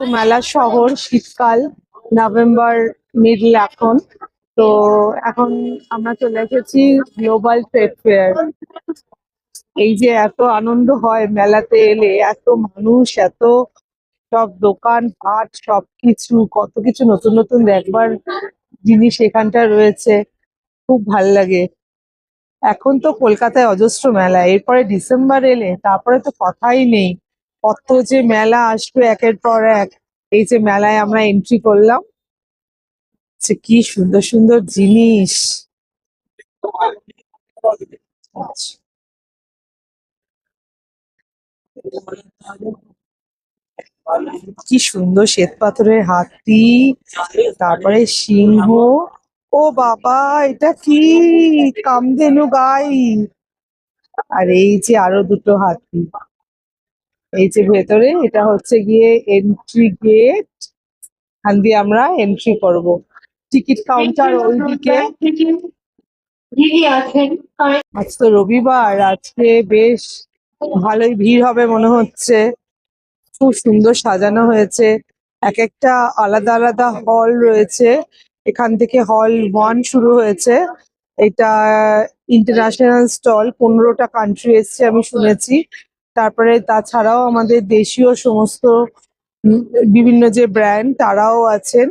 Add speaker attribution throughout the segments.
Speaker 1: মেলা শহর শীতকাল নভেম্বর মিডল এখন। তো এখন আমরা চলে এসেছি গ্লোবাল ট্রেড ফেয়ার এই যে এত আনন্দ হয় মেলাতে এলে, এত মানুষ, এত সব দোকান পাট সবকিছু, কত কিছু নতুন নতুন দেখবার জিনিস এখানটা রয়েছে। খুব ভালো লাগে। এখন তো কলকাতায় অজস্র মেলা, এরপরে ডিসেম্বর এলে, তারপরে তো কথাই নেই। কত যে মেলা আসবে একের পর এক, এই যে মেলায় আমরা এন্ট্রি করলাম কি সুন্দর সুন্দর জিনিস। কি সুন্দর শ্বেত পাথরের হাতি, তারপরে সিংহ। ও বাবা, এটা কি? কামধেনু গাই। আর এই যে আরও দুটো হাতি। এই যে ভেতরে এটা হচ্ছে গিয়ে এন্ট্রি গেট এখান দিয়ে আমরা এন্ট্রি করব। টিকিট কাউন্টার ওইদিকে। আজ তো রবিবার আজকে বেশ ভালোই ভিড় হবে মনে হচ্ছে। খুব সুন্দর সাজানো হয়েছে। এক একটা আলাদা আলাদা হল রয়েছে। এখান থেকে হল ওয়ান শুরু হয়েছে। এটা ইন্টারন্যাশনাল স্টল পনেরোটা কান্ট্রি এসছে আমি শুনেছি। তারপরে তাছাড়াও আমাদের দেশীয় সমস্ত বিভিন্ন যে ব্র্যান্ড তারাও আছেন।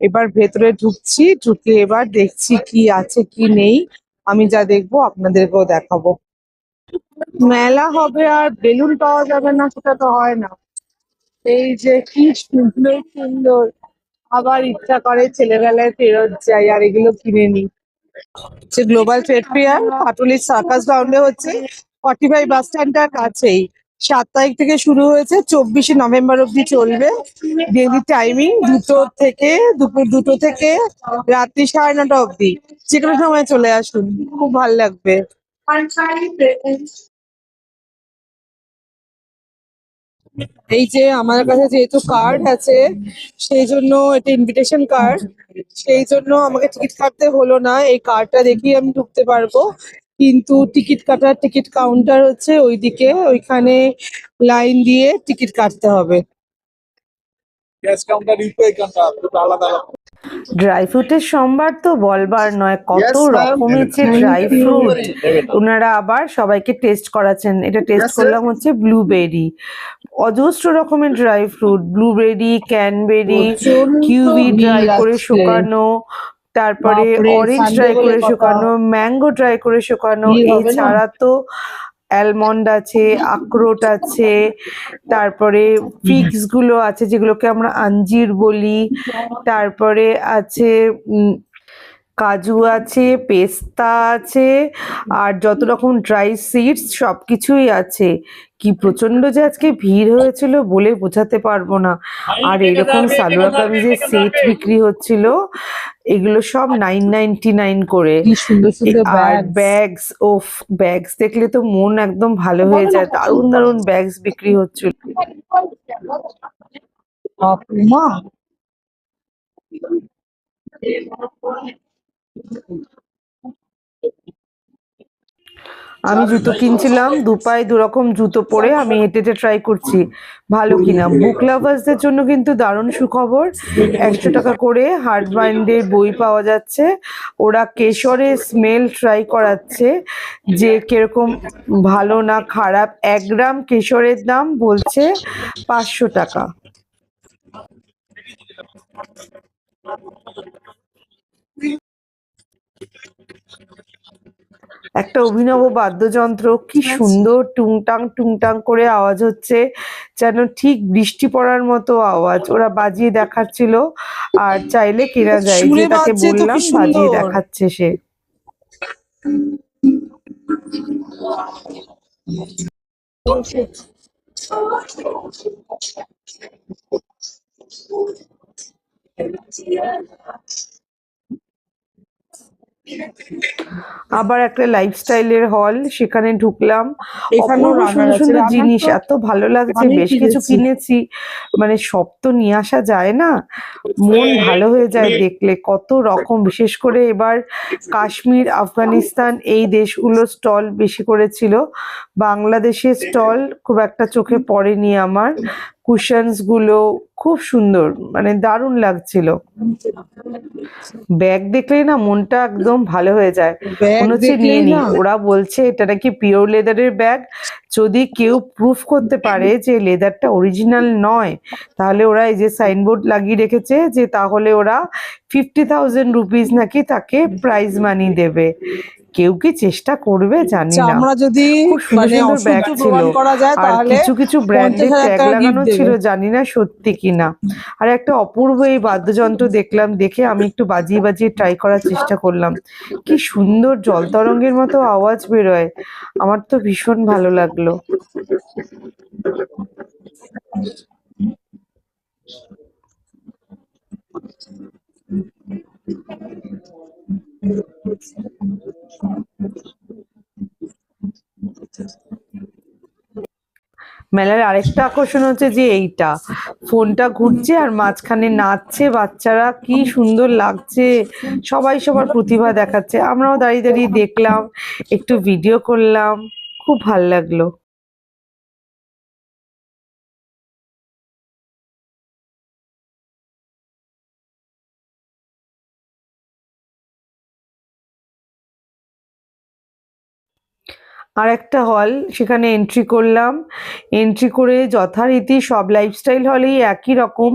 Speaker 1: এবার ভেতরে ঢুকছি, ঢুকে এবার দেখছি কি আছে, কি নেই। আমি যা দেখব আপনাদেরকেও দেখাবো। মেলা হবে আর বেলুন পাওয়া যাবে না, সেটা তো হয় না। এই যে কি সুন্দর সুন্দর। আবার ইচ্ছা করে ছেলেবেলায় ফেরত যাই আর এগুলো কিনে নি গ্লোবাল ট্রেড ফেয়ার পাটুলির সার্কাস গ্রাউন্ডে হচ্ছে ফর্টি ফাইভ বাস স্ট্যান্ডটার কাছেই। সাত তারিখ থেকে শুরু হয়েছে, চব্বিশে নভেম্বর অব্দি চলবে। ডেলি টাইমিং দুটো থেকে, দুপুর দুটো থেকে রাত্রি সাড়ে নটা অব্দি যে কোনো সময় চলে আসুন, খুব ভালো লাগবে। এই যে আমার কাছে যেহেতু কার্ড আছে, সেই জন্য এটা ইনভিটেশন কার্ড সেই জন্য আমাকে টিকিট কাটতে হলো না, এই কার্ডটা দেখেই আমি ঢুকতে পারব। কিন্তু টিকিট কাটার টিকিট কাউন্টার হচ্ছে ওইদিকে ওইখানে লাইন দিয়ে টিকিট কাটতে হবে।
Speaker 2: ক্যাশ কাউন্টার ইউপিআই কাউন্টার দুটো আলাদা আলাদা।
Speaker 3: ড্রাই ফ্রুটের সম্ভার তো বলবার নয় কত রকমের যে ড্রাই ফ্রুট। ওনারা আবার সবাইকে টেস্ট করাচ্ছেন। এটা টেস্ট করলাম হচ্ছে ব্লুবেরি। অজস্র রকমের dry fruit blueberry cranberry kiwi dry করে শুকানো তারপরে অরেঞ্জ ড্রাই করে শুকানো ম্যাঙ্গো ড্রাই করে শুকানো? এছাড়া তো অ্যালমন্ড আছে আখরোট আছে তারপরে ফিগসগুলো আছে যেগুলোকে আমরা আঞ্জির বলি তারপরে আছে কাজু আছে পেস্তা আছে আর যত রকম ড্রাই সিডস সবকিছুই আছে কি প্রচণ্ড যে আজকে ভিড় হয়েছিল বলে বোঝাতে পারব না। আর এরকম সালোয়ার কামিজের সেট বিক্রি হচ্ছিল এগুলো সব নাইন নাইনটি নাইন করে।
Speaker 1: সুন্দর সুন্দর
Speaker 3: আর
Speaker 1: ব্যাগ
Speaker 3: ব্যাগস ওফ ব্যাগস দেখলে তো মন একদম ভালো হয়ে যায়। দারুণ দারুণ ব্যাগস বিক্রি হচ্ছিল।
Speaker 1: মা।
Speaker 3: আমি জুতো কিনছিলাম দু পায়ে দু রকম জুতো পরে আমি হেঁটে হেঁটে ট্রাই করছি। ভালো কিনা। বুক লাভার্সদের জন্য কিন্তু দারুণ সুখবর। একশো টাকা করে হার্ড বাইন্ডের বই পাওয়া যাচ্ছে। ওরা কেশরের স্মেল ট্রাই করাচ্ছে যে কীরকম ভালো না খারাপ। এক গ্রাম কেশরের দাম বলছে পাঁচশো টাকা। একটা অভিনব বাদ্যযন্ত্র কি সুন্দর টুংটাং টুংটাং করে আওয়াজ হচ্ছে যেন ঠিক বৃষ্টি পড়ার মতো আওয়াজ। ওরা বাজিয়ে দেখাচ্ছিল আর চাইলে কেনা যায় যে তাকে বললাম বাজিয়ে দেখাচ্ছে সে। আবার একটা লাইফস্টাইলের হল সেখানে ঢুকলাম। অপূর্ব সুন্দর সুন্দর জিনিস এত ভালো লাগছে বেশ কিছু
Speaker 1: কিনেছি।
Speaker 3: কিনেছি। মানে সব তো নিয়ে আসা যায় না। মন ভালো হয়ে যায় দেখলে। কত রকম বিশেষ করে এবার কাশ্মীর আফগানিস্তান এই দেশগুলো স্টল বেশি করেছিল। বাংলাদেশের স্টল খুব একটা চোখে পড়েনি আমার। কুশনসগুলো খুব সুন্দর মানে দারুণ লাগছিল। ব্যাগ দেখলেই না মনটা একদম ভালো হয়ে যায়। মনে হচ্ছে নিয়ে নি। ওরা বলছে এটা নাকি পিওর লেদারের ব্যাগ। যদি কেউ প্রুফ করতে পারে যে লেদারটা অরিজিনাল নয় তাহলে ওরা এই যে সাইনবোর্ড লাগিয়ে রেখেছে যে তাহলে ওরা ফিফটি থাউজেন্ড রুপিস নাকি তাকে প্রাইজ মানি দেবে। কেউ কি চেষ্টা করবে জানি না।
Speaker 1: চামড়া যদি
Speaker 3: সুন্দর
Speaker 1: মানে
Speaker 3: ব্যাগ ছিল।
Speaker 1: করা যায় তাহলে
Speaker 3: কিছু কিছু ব্র্যান্ডের
Speaker 1: 50,000
Speaker 3: ট্যাগ লাগানো ছিল। জানি না সত্যি কিনা। আর একটা অপূর্ব এই বাদ্যযন্ত্র দেখলাম দেখে আমি একটু বাজিয়ে বাজিয়ে ট্রাই করার চেষ্টা করলাম। কি সুন্দর জল তরঙ্গের মতো আওয়াজ বেরোয়। আমার তো ভীষণ ভালো লাগল। মেলার আরেকটা আকর্ষণ হচ্ছে যে এইটা। ফোনটা ঘুরছে আর মাঝখানে নাচছে, বাচ্চারা কি সুন্দর লাগছে। সবাই সবার প্রতিভা দেখাচ্ছে। আমরাও দাঁড়িয়ে দাঁড়িয়ে দেখলাম, একটু ভিডিও করলাম, খুব ভালো লাগল। আর একটা হল সেখানে এন্ট্রি করলাম। এন্ট্রি করে যথারীতি সব লাইফস্টাইল হলেই একই রকম।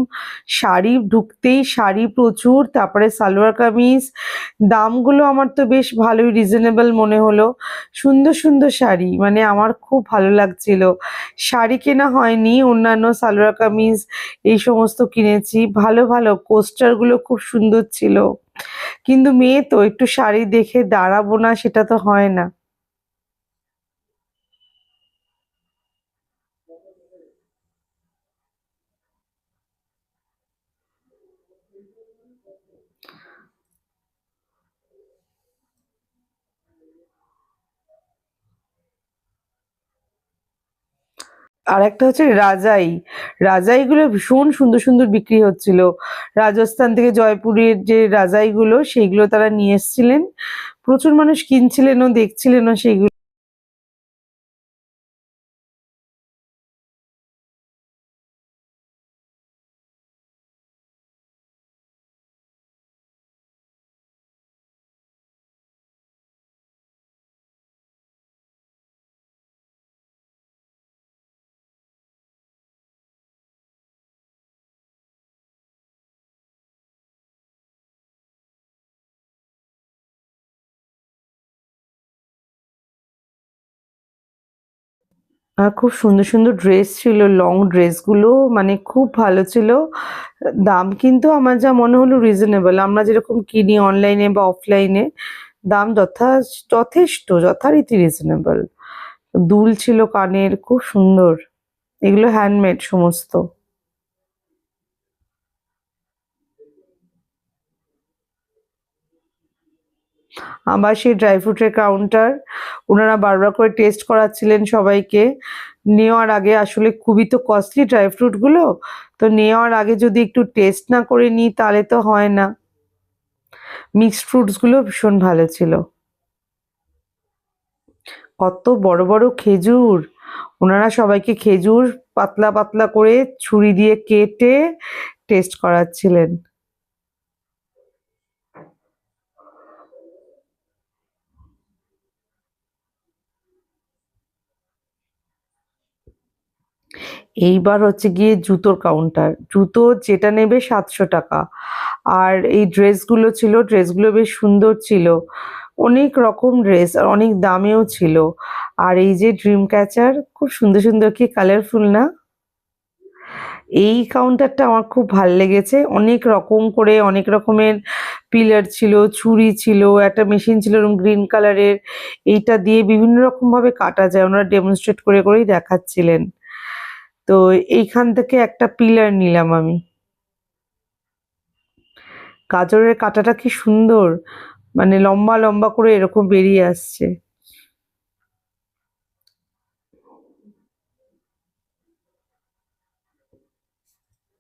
Speaker 3: শাড়ি ঢুকতেই শাড়ি প্রচুর, তারপরে সালোয়ার কামিজ। দামগুলো আমার তো বেশ ভালোই রিজনেবল মনে হলো। সুন্দর সুন্দর শাড়ি মানে আমার খুব ভালো লাগছিল। শাড়ি কেনা হয়নি, অন্যান্য সালোয়ার কামিজ এই সমস্ত কিনেছি। ভালো ভালো কোস্টারগুলো খুব সুন্দর ছিল। কিন্তু মেয়ে তো, একটু শাড়ি দেখে দাঁড়াবো না, সেটা তো হয় না। আর একটা হচ্ছে রাজাই। রাজাইগুলো ভীষণ সুন্দর সুন্দর বিক্রি হচ্ছিল। রাজস্থান থেকে জয়পুরের যে রাজাইগুলো, সেইগুলো তারা নিয়ে এসেছিলেন। প্রচুর মানুষ কিনছিলেন কিনছিলেনও, দেখছিলেনও সেইগুলো। খুব সুন্দর সুন্দর ড্রেস ছিল লং ড্রেসগুলো মানে খুব ভালো ছিল। দাম কিন্তু আমার যা মনে হলো রিজনেবল আমরা যেরকম কিনি অনলাইনে বা অফলাইনে দাম যথা, যথেষ্ট, যথারীতি রিজনেবল দুল ছিল কানের, খুব সুন্দর। এগুলো হ্যান্ডমেড সমস্ত। আবার সেই ড্রাই ফ্রুটের কাউন্টার ওনারা বারবার করে টেস্ট করাচ্ছিলেন সবাইকে। নেওয়ার আগে আসলে খুবই তো কস্টলি ড্রাই ফ্রুটগুলো তো নেওয়ার আগে যদি একটু টেস্ট না করে নিই তাহলে তো হয় না। মিক্সড ফ্রুটসগুলো ভীষণ ভালো ছিল। কত বড় বড় খেজুর! ওনারা সবাইকে খেজুর পাতলা পাতলা করে ছুরি দিয়ে কেটে টেস্ট করাচ্ছিলেন। এইবার হচ্ছে গিয়ে জুতোর কাউন্টার জুতো যেটা নেবে সাতশো টাকা। আর এই ড্রেসগুলো ছিল ড্রেসগুলো বেশ সুন্দর ছিল। অনেক রকম ড্রেস আর অনেক দামেও ছিল। আর এই যে ড্রিম ক্যাচার খুব সুন্দর সুন্দর কি কালারফুল না? এই কাউন্টারটা আমার খুব ভালো লেগেছে। অনেক রকম করে, অনেক রকমের পিলার ছিল, ছুরি ছিল, একটা মেশিন ছিল এরকম গ্রিন কালারের এইটা দিয়ে বিভিন্ন রকম ভাবে কাটা যায়। ওনারা ডেমনস্ট্রেট করে করেই দেখাচ্ছিলেন। তো এইখান থেকে একটা পিলার নিলাম আমি। গাজরের কাটাটা কি সুন্দর মানে লম্বা লম্বা করে এরকম বেরিয়ে আসছে।